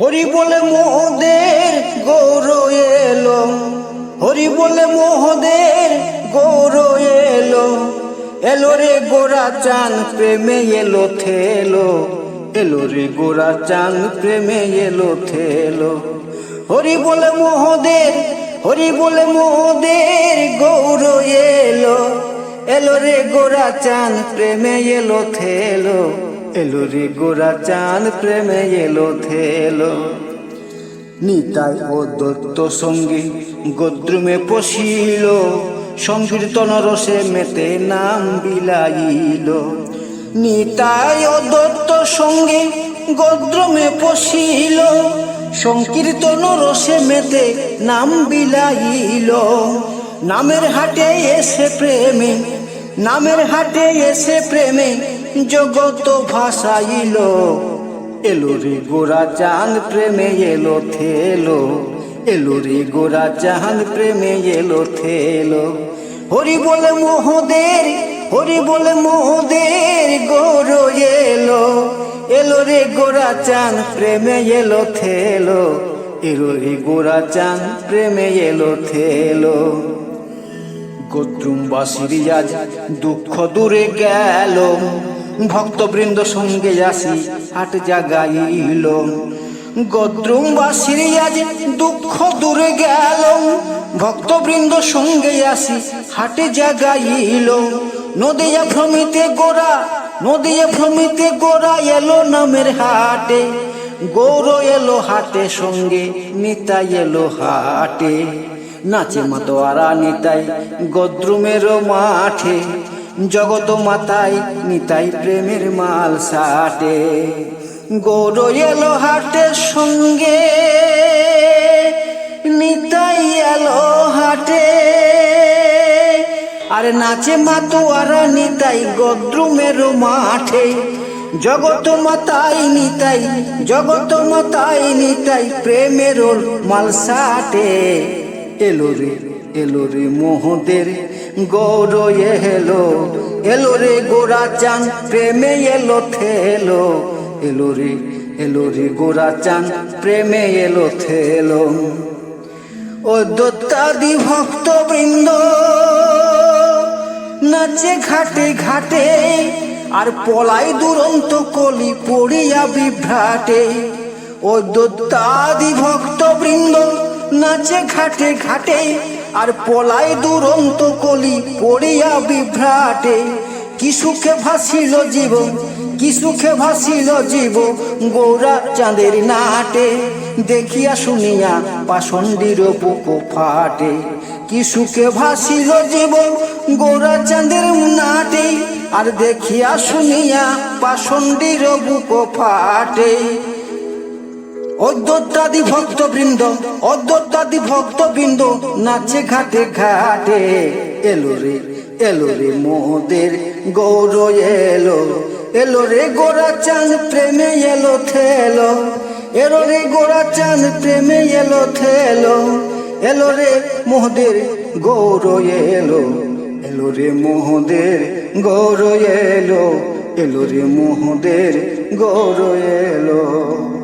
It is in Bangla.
হরি বলে মোহদের গৌর এলো। হরি বলে মোহদের গৌর এলো। এলো রে গোরা চান, প্রেমে এলো, থেলো। এলো রে গোরা চান, প্রেমে এলো, থেলো। হরি বলে মোহদের হরি বলে মোহদের গৌর এলো। এলো রে গোরা চান, প্রেমে এলো, থেলো। এলো রে গোরা চান প্রেমে এলো থেলো। নিতাই ও দত্ত সঙ্গী গদ্রুমে পশিল। সংকীর্তন রসে মেতে নাম বিলাইল। নিতাই ও দত্ত সঙ্গে গদ্রমে পশিল। সংকীর্তন রসে মেতে নাম বিলাইল। নামের হাটে এসে প্রেমে, নামের হাটে এসে প্রেমে জগত ভাসাইল, এলো রে গোরা চাঁদ প্রেমে এলো, থেলো। এলো রে গোরা চাঁদ প্রেমে এলো, থেলো। হরি বলে মোহদের হরি বলে মোহদের গৌর এলো। এলো রে গোরা চাঁদ প্রেমে এলো, থেলো। এলো রে গোরা চাঁদ প্রেমে এলো, থেলো। গদ্রুমবাসীর আজ দুঃখ দূরে গেল। ভক্তবৃন্দ সঙ্গে আসি, হাট জাগাইল। গদ্রুমবাসীর আজ দুঃখ দূরে গেল। ভক্তবৃন্দ সঙ্গে আসি, হাটে জাগাইল। নদিয়া ভ্রমিতে গোরা, নদিয়া ভ্রমিতে গোরা এলো নামের হাটে। গৌর এলো হাটে সঙ্গে নিতা এলো হাটে। নাচে মতো মাতোয়ারা নিতাই গদ্রুমের মাঠে। জগত মাথায় নিতাই প্রেমের মাল সাটে। গৌর এলো হাটের সঙ্গে, নিতাই এলো হাটে। আরে নাচে মাতোয়ারা, নিতাই গদ্রুমের মাঠে। জগত মাতাই, নিতাই জগত মাতাই, নিতাই প্রেমের মালসাটে এলো রে এলো রে মোহদের গৌর এলো। এলো রে গোরা চান প্রেমে এলো থেলো। এলো রে এলো রে গোরা চান প্রেমে এলো থেলো। ও দত্তাদি ভক্ত বৃন্দ নাচে ঘাটে ঘাটে, আর পলাই দুরন্ত কলি পড়িয়া বিভ্রাটে। ও দত্তাদি ভক্ত বৃন্দ নাচে ঘাটে ঘাটে, আর পলাই দুরন্ত কলি পড়িয়া বিভ্রাটে। কি সুখে ভাসিল জীব কি সুখে ভাসিল জীব গৌরা চাঁদের নাটে। দেখিয়া শুনিয়া পাষণ্ডীর বুক ফাটে। কি সুখে ভাসিল জীব গৌরা চাঁদের নাটে। আর দেখিয়া শুনিয়া পাষণ্ডীর বুক ফাটে। অদ্যোত্যাদি ভক্তবৃন্দ অদ্যোত্যাদি ভক্তবৃন্দ নাচে ঘাটে ঘাটে। এলো রে এলো রে মোদের গৌর, এলো। এলো রে গোরা চাঁদ প্রেমে এলো থেলো। এলো রে গোরা চাঁদ প্রেমে এলো থেলো। এলো রে মোহদের গৌর, এলো। এলো রে মোহদের গৌর, এলো। এলো রে মোহদের গৌর, এলো।